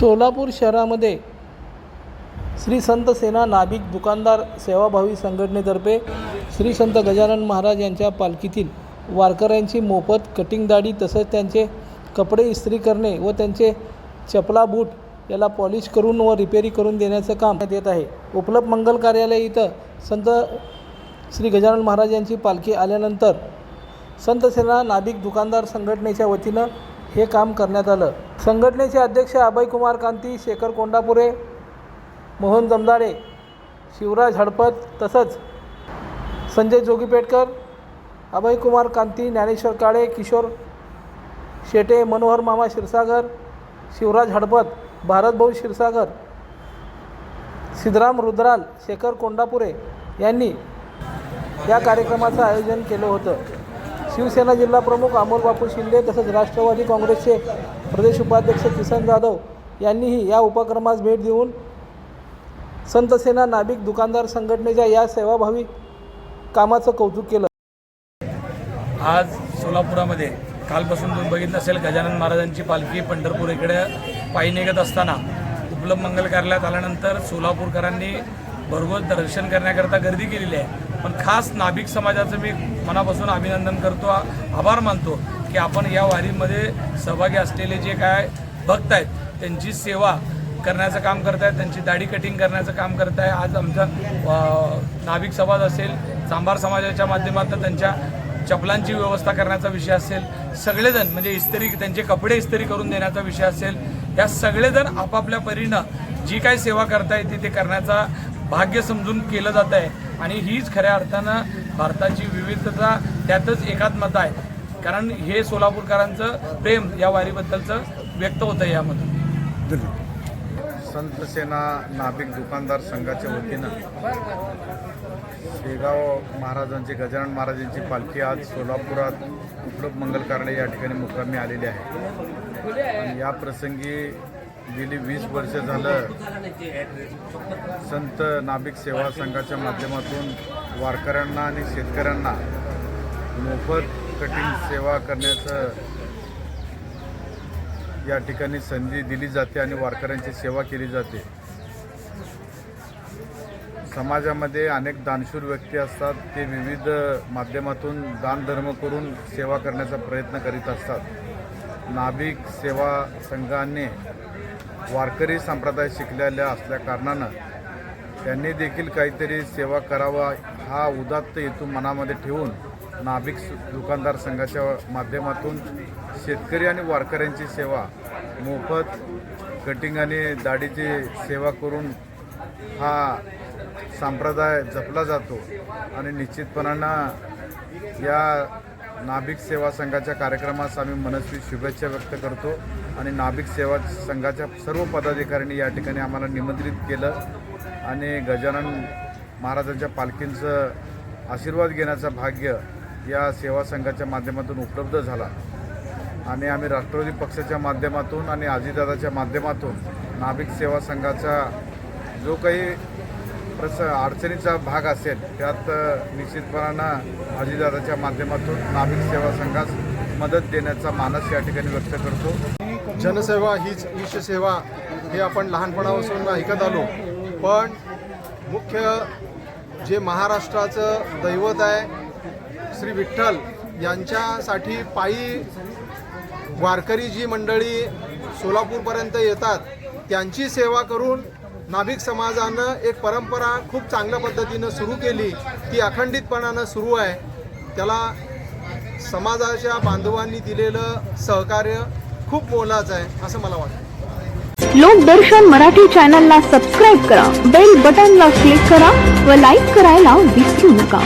सोलापूर शहरामध्ये श्री संत सेना नाभिक दुकानदार सेवाभावी संघटनेतर्फे श्री संत गजानन महाराज यांच्या पालखीतील वारकऱ्यांची मोफत कटिंग दाढी तसंच त्यांचे कपडे इस्त्री करणे व त्यांचे चपला बूट याला पॉलिश करून व रिपेरी करून देण्याचं काम देत येत आहे. उपलब्ध मंगल कार्यालय इथं संत श्री गजानन महाराज यांची पालखी आल्यानंतर संत सेना नाभिक दुकानदार संघटनेच्या वतीनं हे काम करण्यात आलं. संघटनेचे अध्यक्ष अभयकुमार कांती शेखर कोंडापुरे मोहन जमदाडे शिवराज हडपत तसंच संजय जोगीपेटकर अभयकुमार कांती ज्ञानेश्वर काळे किशोर शेटे मनोहर मामा क्षीरसागर शिवराज हडपत भारतभाऊ क्षीरसागर सिद्धराम रुद्राल शेखर कोंडापुरे यांनी या कार्यक्रमाचं आयोजन केलं होतं. शिवसेना जिल्हा प्रमुख अमोल बापू शिंदे तसंच राष्ट्रवादी काँग्रेसचे प्रदेश उपाध्यक्ष किसन जाधव यांनीही या उपक्रमास भेट देऊन संतसेना नाभिक दुकानदार संघटनेच्या या सेवाभावी कामाचं कौतुक केलं. आज सोलापुरामध्ये कालपासून तुम्ही बघितलं असेल गजानन महाराजांची पालखी पंढरपूर इकडे पायी निघत असताना उपलब्ध मंगल कार्यालयात आल्यानंतर सोलापूरकरांनी भरघोस दर्शन करण्याकरता गर्दी केलेली आहे. पण खास नाभिक समाजाचं मी मनापासून अभिनंदन करतो आभार मानतो की आपण या वारीमध्ये सहभागी असलेले जे काय भक्त आहेत त्यांची सेवा करण्याचं काम करत आहेत त्यांची दाढी कटिंग करण्याचं काम करत आहे आज आमचा नाभिक समाज असेल चांभार समाजाच्या माध्यमातून त्यांच्या चपलांची व्यवस्था करण्याचा विषय असेल सगळेजण म्हणजे इस्त्री त्यांचे कपडे इस्त्री करून देण्याचा विषय असेल या सगळेजण आपापल्या परीनं जी काही सेवा करता येते ते करण्याचा भाग्य समजून केलं जात आहे. आणि हीच खऱ्या अर्थानं भारताची विविधता त्यातच एकात्मता आहे. कारण हे सोलापूरकरांचं प्रेम या वारीबद्दलचं व्यक्त होतं यामधून. संत सेना नाभिक दुकानदार संघाच्या वतीनं शेगाव महाराजांची गजानन महाराजांची पालखी आज सोलापुरात उपलब्ध मंगल कार्यालय या ठिकाणी मुक्कामी आलेली आहे. या प्रसंगी गेली वीस वर्ष झालं संत नाभिक सेवा संघाच्या माध्यमातून वारकऱ्यांना आणि शेतकऱ्यांना मोफत कटिंग सेवा करण्याचं या ठिकाणी संधी दिली जाते आणि वारकऱ्यांची सेवा केली जाते. समाजामध्ये अनेक दानशूर व्यक्ती असतात ते विविध माध्यमातून दानधर्म करून सेवा करण्याचा प्रयत्न करीत असतात. नाभिक सेवा संघाने वारकरी संप्रदाय शिकलेल्या असल्या कारणानं त्यांनी देखील काहीतरी सेवा करावा हा उदात्त हेतू मनामध्ये ठेवून नाभिक सु- दुकानदार संघाच्या माध्यमातून शेतकरी आणि वारकऱ्यांची सेवा मोफत कटिंग आणि दाढीची सेवा करून हा संप्रदाय जपला जातो. आणि निश्चितपणानं या नाभिक सेवा संघाच्या कार्यक्रमास आम्ही मनस्वी शुभेच्छा व्यक्त करतो आणि नाभिक सेवा संघाच्या सर्व पदाधिकाऱ्यांनी या ठिकाणी आम्हाला निमंत्रित केलं आणि गजानन महाराजांच्या पालखींचं आशीर्वाद घेण्याचं भाग्य या सेवा संघाच्या माध्यमातून उपलब्ध झाला. आणि आम्ही राष्ट्रवादी पक्षाच्या माध्यमातून आणि आजीदादाच्या माध्यमातून नाभिक सेवा संघाचा जो काही प्रस अडचणीचा भाग असेल त्यात निश्चितपणानं अजितदादाच्या माध्यमातून नाभिक सेवा संघास मदत देण्याचा मानस या ठिकाणी व्यक्त करतो. जनसेवा हीच ईश सेवा हे आपण लहानपणापासून ऐकत आलो. पण मुख्य जे महाराष्ट्राचं दैवत आहे श्री विठ्ठल यांच्यासाठी पायी वारकरी जी मंडळी सोलापूरपर्यंत येतात त्यांची सेवा करून नाभिक समाजानं एक परंपरा खूप चांगल्या पद्धतीनं सुरू केली. ती अखंडितपणानं सुरू आहे. त्याला समाजाच्या बांधवांनी दिलेलं सहकार्य खूप मोलाचं आहे असं मला वाटतं. लोकदर्शन मराठी चॅनलला सबस्क्राईब करा बेल बटनला क्लिक करा व लाईक करायला विसरू नका.